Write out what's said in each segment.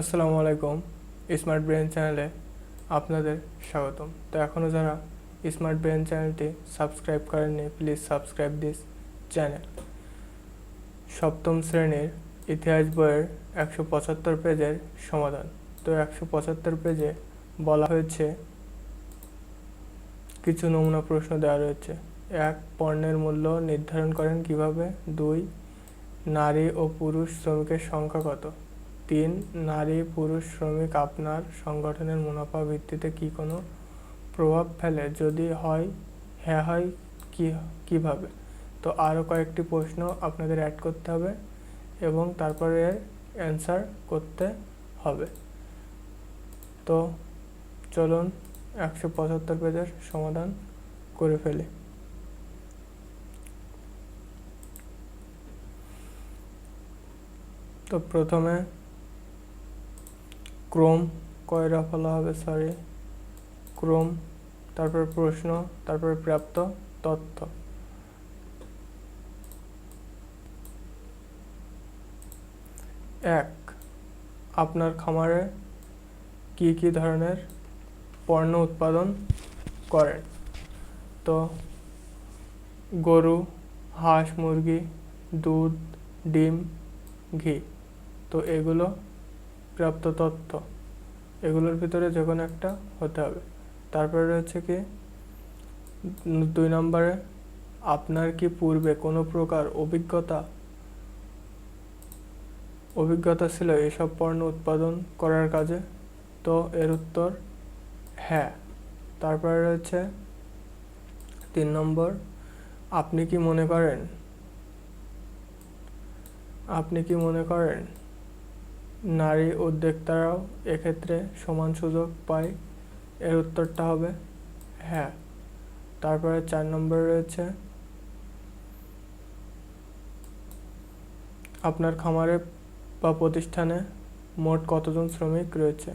আসসালামু আলাইকুম smart brain চ্যানেলে আপনাদের স্বাগতম। তো এখনও যারা স্মার্ট ব্রেন চ্যানেলটি সাবস্ক্রাইব করেননি প্লিজ সাবস্ক্রাইব দিস চ্যানেল সপ্তম শ্রেণির ইতিহাস বইয়ের একশো পঁচাত্তর পেজের সমাধান। তো একশো পঁচাত্তর পেজে বলা হয়েছে, কিছু নমুনা প্রশ্ন দেওয়া রয়েছে। এক, পণ্যের মূল্য নির্ধারণ করেন কীভাবে? দুই, নারী ও পুরুষ শ্রমিকের সংখ্যা কত? তিন, নারী, পুরুষ, শ্রমিক, আপনার সংগঠনের মুনাফা ভিত্তিতে কি কোনো প্রভাব ফেলে? যদি হয় হ্যাঁ হয়, কি, কীভাবে? তো আরও কয়েকটি প্রশ্ন আপনাদের অ্যাড করতে হবে এবং তারপরে অ্যান্সার করতে হবে। তো চলুন একশো পঁচাত্তর পেজের সমাধান করে ফেলি। তো প্রথমে ক্রোম কয়রা ফেলা হবে সরি ক্রোম, তারপর প্রশ্ন, তারপরে প্রাপ্ত তথ্য। এক, আপনার খামারে কি কি ধরনের পণ্য উৎপাদন করেন? তো, গরু, হাঁস, মুরগি, দুধ, ডিম, ঘি। তো এগুলো প্রাপ্ত তথ্য এগুলোর ভিতরে যে কোনো একটা হতে হবে। তারপরে রয়েছে কি? দুই নম্বরে, আপনার কি পূর্বে কোনো প্রকার অভিজ্ঞতা অভিজ্ঞতা ছিল এসব পণ্য উৎপাদন করার কাজে? তো এর উত্তর হ্যাঁ। তারপরে রয়েছে তিন নম্বর, আপনি কি মনে করেন? আপনি কি মনে করেন নারী উদ্যোক্তারাও এক্ষেত্রে সমান সুযোগ পায়। এর উত্তরটা হবে হ্যাঁ। তারপরে চার নম্বরে রয়েছে, আপনার খামারে বা প্রতিষ্ঠানে মোট কতজন শ্রমিক রয়েছে?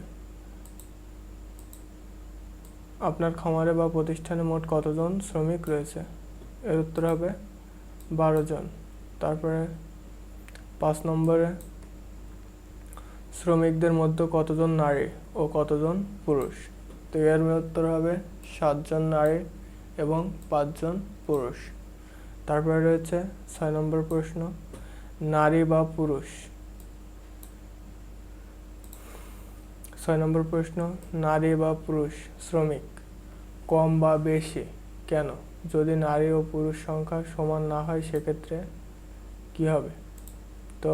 আপনার খামারে বা প্রতিষ্ঠানে মোট কতজন শ্রমিক রয়েছে? এর উত্তর হবে বারো জন। তারপরে পাঁচ নম্বরে শ্রমিকদের মধ্যে কতজন নারী ও কতজন পুরুষ? তো এর উত্তর হবে সাতজন নারী এবং পাঁচজন পুরুষ। তারপরে রয়েছে ছয় নম্বর প্রশ্ন, নারী বা পুরুষ? ছয় নম্বর প্রশ্ন, নারী বা পুরুষ শ্রমিক কম বা বেশি কেন? যদি নারী ও পুরুষ সংখ্যা সমান না হয়, সেক্ষেত্রে কি হবে? তো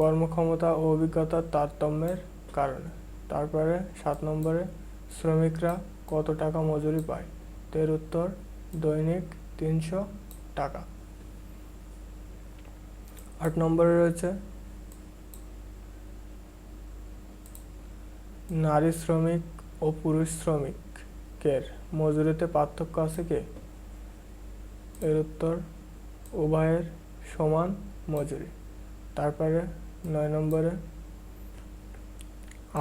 কর্মক্ষমতা ও অভিজ্ঞতার তারতম্যের কারণে। তারপরে সাত নম্বরে, শ্রমিকরা কত টাকা মজুরি পায়? এর উত্তর, দৈনিক তিনশো টাকা। আট নম্বরে রয়েছে, নারী শ্রমিক ও পুরুষ শ্রমিকের মজুরিতে পার্থক্য আছে কি? এর উত্তর, উভয়ের সমান মজুরি। তারপরে নয় নম্বরে,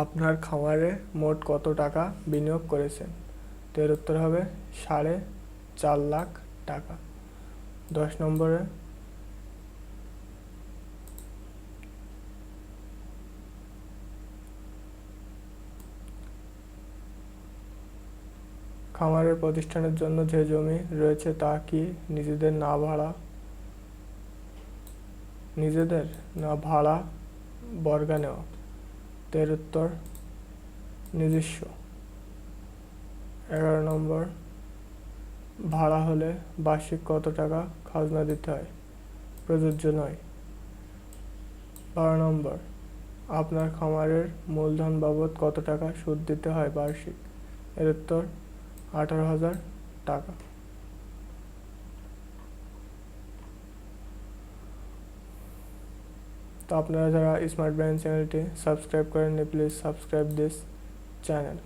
আপনার খামারে মোট কত টাকা বিনিয়োগ করেছেন? তো এর উত্তর হবে সাড়ে চার লাখ টাকা। দশ নম্বরে, খামারের প্রতিষ্ঠানের জন্য যে জমি রয়েছে তা কি নিজেদের না ভাড়া নিজেদের না ভাড়া বর্গা নেওয়া। তো এর উত্তর, নিজস্ব। এগারো নম্বর, ভাড়া হলে বার্ষিক কত টাকা খাজনা দিতে হয়? প্রযোজ্য নয়। বারো নম্বর, আপনার খামারের মূলধন বাবদ কত টাকা সুদ দিতে হয় বার্ষিক? এর উত্তর, আঠারো হাজার টাকা। তো আপনারা যারা স্মার্ট ব্রেন চ্যানেলটি সাবস্ক্রাইব করেননি প্লিজ সাবস্ক্রাইব দিস চ্যানেল